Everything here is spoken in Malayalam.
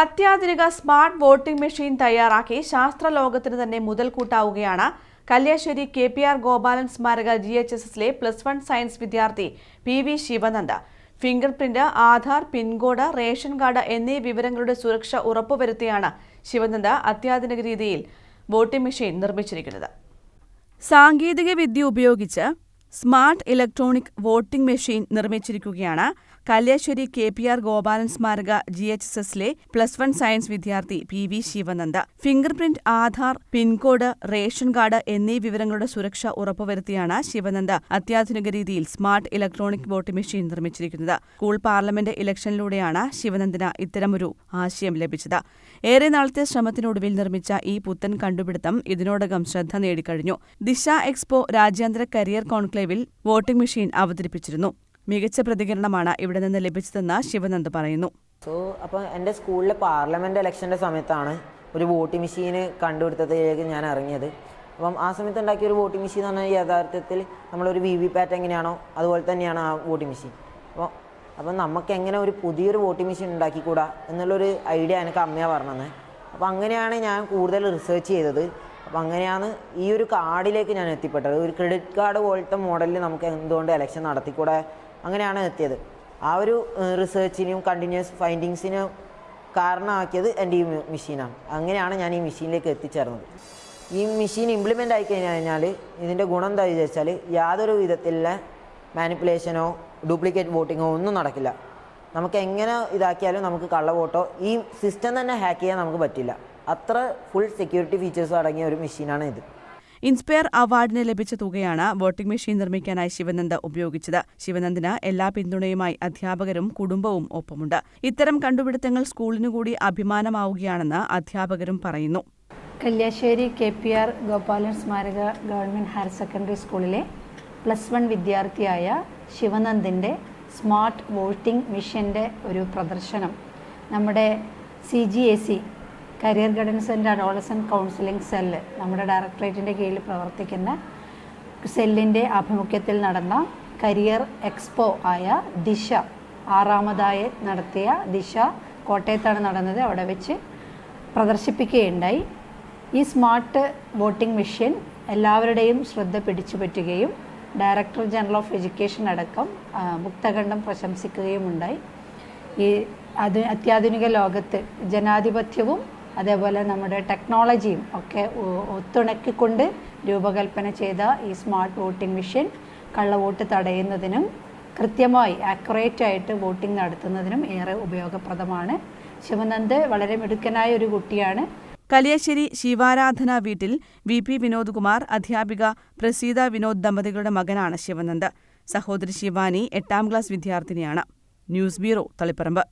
അത്യാധുനിക സ്മാർട്ട് വോട്ടിംഗ് മെഷീൻ തയ്യാറാക്കി ശാസ്ത്രലോകത്തിന് തന്നെ മുതൽക്കൂട്ടാവുകയാണ്. Kalliasseri K P R Gopalan സ്മാരക ജി എച്ച് എസ് എസിലെ പ്ലസ് വൺ സയൻസ് വിദ്യാർത്ഥി P V Sivananda. Finger print Aadhaar pincode ration card എന്നീ വിവരങ്ങളുടെ സുരക്ഷ ഉറപ്പുവരുത്തിയാണ് ശിവനന്ദ അത്യാധുനിക രീതിയിൽ വോട്ടിംഗ് മെഷീൻ നിർമ്മിച്ചിരിക്കുന്നത്. സാങ്കേതിക വിദ്യ ഉപയോഗിച്ച് smart electronic voting machine നിർമ്മിച്ചിരിക്കുകയാണ്. Kalliasseri K P R Gopalan സ്മാരക ജി എച്ച് എസ് എസിലെ പ്ലസ് വൺ സയൻസ് വിദ്യാർത്ഥി P V Sivananda. Finger print Aadhaar pincode ration card എന്നീ വിവരങ്ങളുടെ സുരക്ഷ ഉറപ്പുവരുത്തിയാണ് ശിവനന്ദ അത്യാധുനിക രീതിയിൽ സ്മാർട്ട് ഇലക്ട്രോണിക് വോട്ടിംഗ് മെഷീൻ നിർമ്മിച്ചിരിക്കുന്നത്. സ്കൂൾ പാർലമെന്റ് ഇലക്ഷനിലൂടെയാണ് ശിവനന്ദന് ഇത്തരമൊരു ആശയം ലഭിച്ചത്. ഏറെ നാളത്തെ ശ്രമത്തിനൊടുവിൽ നിർമ്മിച്ച ഈ പുത്തൻ കണ്ടുപിടുത്തം ഇതിനോടകം ശ്രദ്ധ നേടിക്കഴിഞ്ഞു. ദിശ എക്സ്പോ രാജ്യാന്തര കരിയർ കോൺക്ലേവിൽ വോട്ടിംഗ് മെഷീൻ അവതരിപ്പിച്ചിരുന്നു. മികച്ച പ്രതികരണമാണ് ഇവിടെ നിന്ന് ലഭിച്ചതെന്ന് ശിവനന്ദ് പറയുന്നു. സോ അപ്പോൾ എന്റെ സ്കൂളിലെ പാർലമെന്റ് ഇലക്ഷന്റെ സമയത്താണ് ഒരു വോട്ടിംഗ് മെഷീന് കണ്ടുപിടുത്തത്തിലേക്ക് ഞാൻ ഇറങ്ങിയത്. അപ്പം ആ സമയത്ത് ഉണ്ടാക്കിയ ഒരു വോട്ടിംഗ് മെഷീൻ എന്ന് പറഞ്ഞാൽ യഥാർത്ഥത്തിൽ നമ്മളൊരു വി വി പാറ്റ് എങ്ങനെയാണോ അതുപോലെ തന്നെയാണ് ആ വോട്ടിംഗ് മെഷീൻ. അപ്പോൾ അപ്പം നമുക്ക് എങ്ങനെ ഒരു പുതിയൊരു വോട്ടിംഗ് മെഷീൻ ഉണ്ടാക്കിക്കൂടാ എന്നുള്ളൊരു ഐഡിയ എനിക്ക് അമ്മയാണ് പറഞ്ഞത് അപ്പോൾ അങ്ങനെയാണ് ഞാൻ കൂടുതൽ റിസർച്ച് ചെയ്തത്. അപ്പോൾ അങ്ങനെയാണ് ഈ ഒരു കാർഡിലേക്ക് ഞാൻ എത്തിപ്പെട്ടത്. ഒരു ക്രെഡിറ്റ് കാർഡ് പോലത്തെ മോഡലിൽ നമുക്ക് എന്തുകൊണ്ട് ഇലക്ഷൻ നടത്തിക്കൂടെ? അങ്ങനെയാണ് എത്തിയത്. ആ ഒരു റിസർച്ചിനും കണ്ടിന്യൂസ് ഫൈൻഡിങ്സിനും കാരണമാക്കിയത് എന്റെ ഈ മെഷീനാണ് അങ്ങനെയാണ് ഞാൻ ഈ മെഷീനിലേക്ക് എത്തിച്ചേർന്നത്. ഈ മെഷീൻ ഇംപ്ലിമെന്റ് ആയി കഴിഞ്ഞ് കഴിഞ്ഞാൽ ഇതിന്റെ ഗുണം എന്താ വിചാരിച്ചാൽ യാതൊരു വിധത്തിലുള്ള മാനിപ്പുലേഷനോ ഡ്യൂപ്ലിക്കേറ്റ് വോട്ടിങ്ങോ ഒന്നും നടക്കില്ല. നമുക്ക് എങ്ങനെ ഇതാക്കിയാലും നമുക്ക് കള്ള വോട്ടോ ഈ സിസ്റ്റം തന്നെ ഹാക്ക് ചെയ്യാൻ നമുക്ക് പറ്റില്ല. അത്ര ഫുൾ സെക്യൂരിറ്റി ഫീച്ചേഴ്സ് അടങ്ങിയ ഒരു മെഷീനാണ് ഇത് ഇൻസ്പയർ അവാർഡിന് ലഭിച്ച തുകയാണ് വോട്ടിംഗ് മെഷീൻ നിർമ്മിക്കാനായി ശിവനന്ദ ഉപയോഗിച്ചത്. ശിവനന്ദിന് എല്ലാ പിന്തുണയുമായി അധ്യാപകരും കുടുംബവും ഒപ്പമുണ്ട്. ഇത്തരം കണ്ടുപിടുത്തങ്ങൾ സ്കൂളിനു കൂടി അഭിമാനമാവുകയാണെന്ന് അധ്യാപകരും പറയുന്നു. Kalliasseri K P R Gopalan സ്മാരക ഗവൺമെന്റ് ഹയർ സെക്കൻഡറി സ്കൂളിലെ പ്ലസ് വൺ വിദ്യാർത്ഥിയായ ശിവനന്ദിന്റെ സ്മാർട്ട് വോട്ടിംഗ് മെഷീന്റെ ഒരു പ്രദർശനം. നമ്മുടെ C G A C career guidance and adolescent counselling cell നമ്മുടെ ഡയറക്ടറേറ്റിന്റെ കീഴിൽ പ്രവർത്തിക്കുന്ന സെല്ലിന്റെ ആഭിമുഖ്യത്തിൽ നടന്ന കരിയർ എക്സ്പോ ആയ ദിശ ആറാമതായി നടത്തിയ ദിശ കോട്ടയത്താണ് നടന്നത്. അവിടെ വെച്ച് പ്രദർശിപ്പിക്കുകയുണ്ടായി. ഈ സ്മാർട്ട് വോട്ടിംഗ് മെഷീൻ എല്ലാവരുടെയും ശ്രദ്ധ പിടിച്ചു പറ്റുകയും ഡയറക്ടർ ജനറൽ ഓഫ് എഡ്യൂക്കേഷൻ അടക്കം മുക്തഖണ്ഡം പ്രശംസിക്കുകയും ഉണ്ടായി ഈ അത് അത്യാധുനിക ലോകത്ത് ജനാധിപത്യവും അതേപോലെ നമ്മുടെ ടെക്നോളജിയും ഒക്കെ ഒത്തുണക്കിക്കൊണ്ട് രൂപകൽപ്പന ചെയ്ത ഈ സ്മാർട്ട് വോട്ടിംഗ് മെഷീൻ കള്ളവോട്ട് തടയുന്നതിനും കൃത്യമായി ആക്യുറേറ്റ് ആയിട്ട് വോട്ടിംഗ് നടത്തുന്നതിനും ഏറെ ഉപയോഗപ്രദമാണ്. ശിവനന്ദ് വളരെ മിടുക്കനായ ഒരു കുട്ടിയാണ്. കലിയശ്ശേരി ശിവാരാധന വീട്ടിൽ വി പി വിനോദ് കുമാർ അധ്യാപിക പ്രസീത വിനോദ് ദമ്പതികളുടെ മകനാണ് ശിവനന്ദ്. സഹോദരി ശിവാനി എട്ടാം ക്ലാസ് വിദ്യാർത്ഥിനിയാണ്. News bureau Taliparamba.